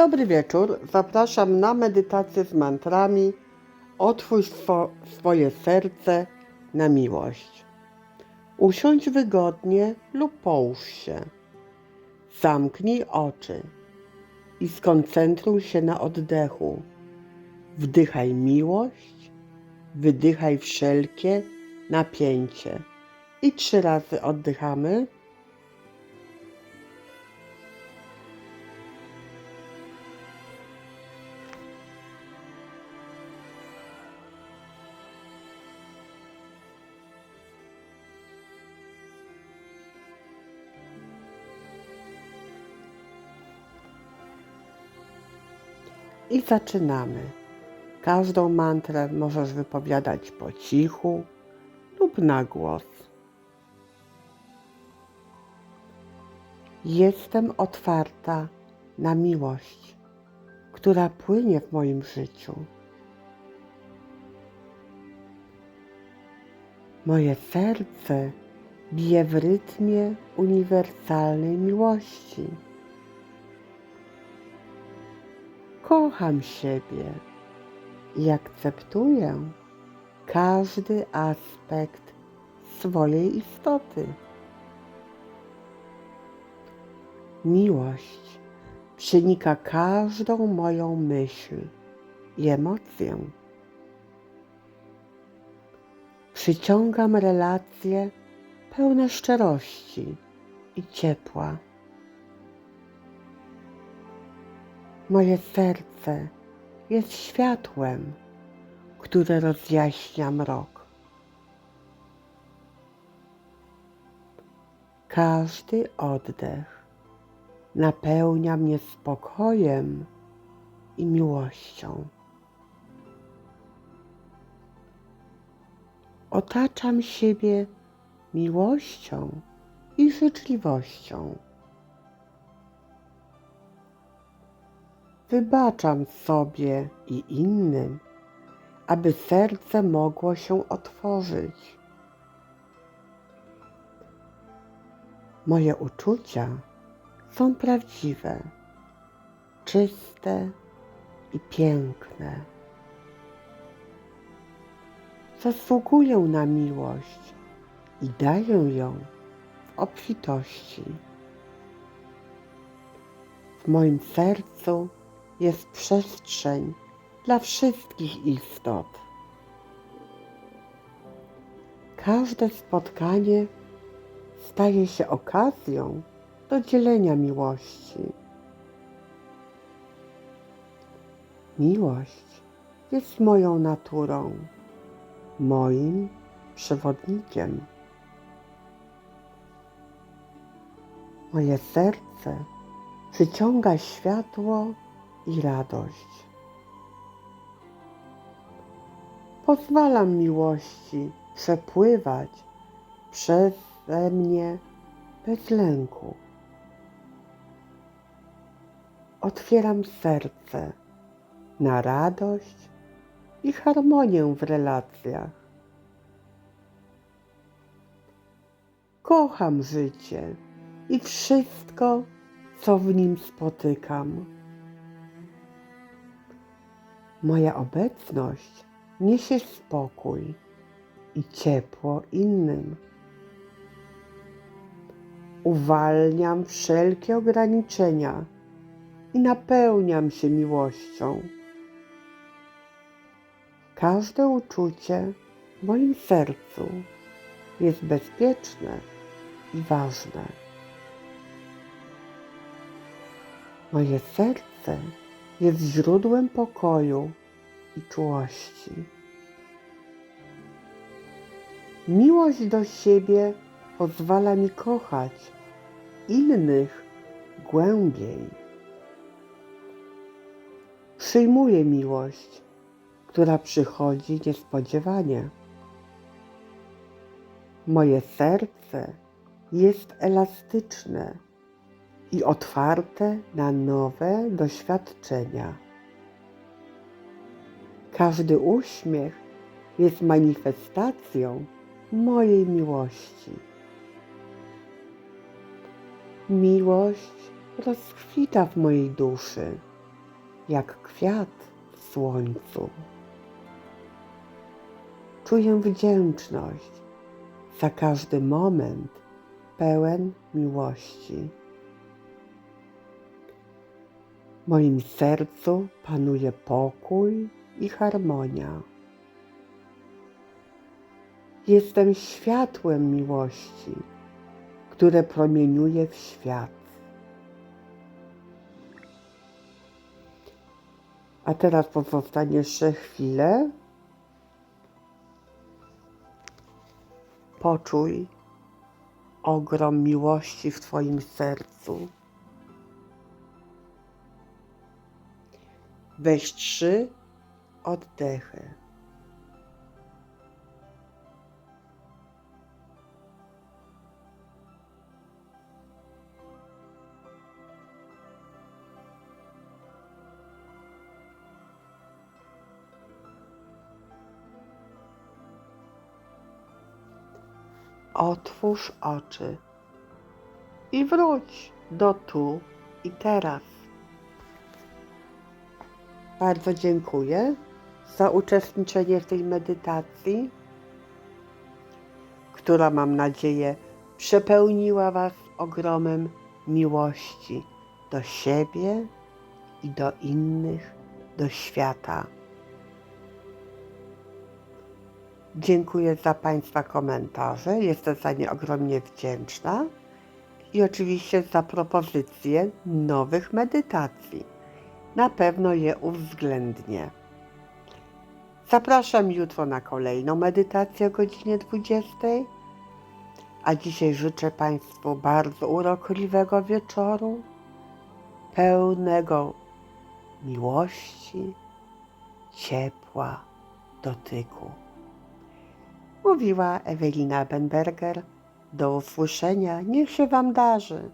Dobry wieczór. Zapraszam na medytację z mantrami. Otwórz swo- swoje serce na miłość. Usiądź wygodnie lub połóż się. Zamknij oczy i skoncentruj się na oddechu. Wdychaj miłość, wydychaj wszelkie napięcie. I trzy razy oddychamy. I zaczynamy. Każdą mantrę możesz wypowiadać po cichu lub na głos. Jestem otwarta na miłość, która płynie w moim życiu. Moje serce bije w rytmie uniwersalnej miłości. Kocham siebie i akceptuję każdy aspekt swojej istoty. Miłość przenika każdą moją myśl i emocję. Przyciągam relacje pełne szczerości i ciepła. Moje serce jest światłem, które rozjaśnia mrok. Każdy oddech napełnia mnie spokojem i miłością. Otaczam siebie miłością i życzliwością. Wybaczam sobie i innym, aby serce mogło się otworzyć. Moje uczucia są prawdziwe, czyste i piękne. Zasługuję na miłość i daję ją w obfitości. W moim sercu jest przestrzeń dla wszystkich istot. Każde spotkanie staje się okazją do dzielenia miłości. Miłość jest moją naturą, moim przewodnikiem. Moje serce przyciąga światło i radość. Pozwalam miłości przepływać przeze mnie bez lęku. Otwieram serce na radość i harmonię w relacjach. Kocham życie i wszystko, co w nim spotykam. Moja obecność niesie spokój i ciepło innym. Uwalniam wszelkie ograniczenia i napełniam się miłością. Każde uczucie w moim sercu jest bezpieczne i ważne. Moje serce jest źródłem pokoju i czułości. Miłość do siebie pozwala mi kochać innych głębiej. Przyjmuję miłość, która przychodzi niespodziewanie. Moje serce jest elastyczne i otwarte na nowe doświadczenia. Każdy uśmiech jest manifestacją mojej miłości. Miłość rozkwita w mojej duszy jak kwiat w słońcu. Czuję wdzięczność za każdy moment pełen miłości. Moim sercu panuje pokój i harmonia. Jestem światłem miłości, które promieniuje w świat. A teraz pozostanie jeszcze chwilę. Poczuj ogrom miłości w Twoim sercu. Weź trzy oddechy. Otwórz oczy i wróć do tu i teraz. Bardzo dziękuję za uczestniczenie w tej medytacji, która mam nadzieję przepełniła Was ogromem miłości do siebie i do innych, do świata. Dziękuję za Państwa komentarze, jestem za nie ogromnie wdzięczna i oczywiście za propozycje nowych medytacji. Na pewno je uwzględnię. Zapraszam jutro na kolejną medytację o godzinie 20. A dzisiaj życzę Państwu bardzo urokliwego wieczoru, pełnego miłości, ciepła, dotyku. Mówiła Ewelina Benberger. Do usłyszenia, niech się Wam darzy.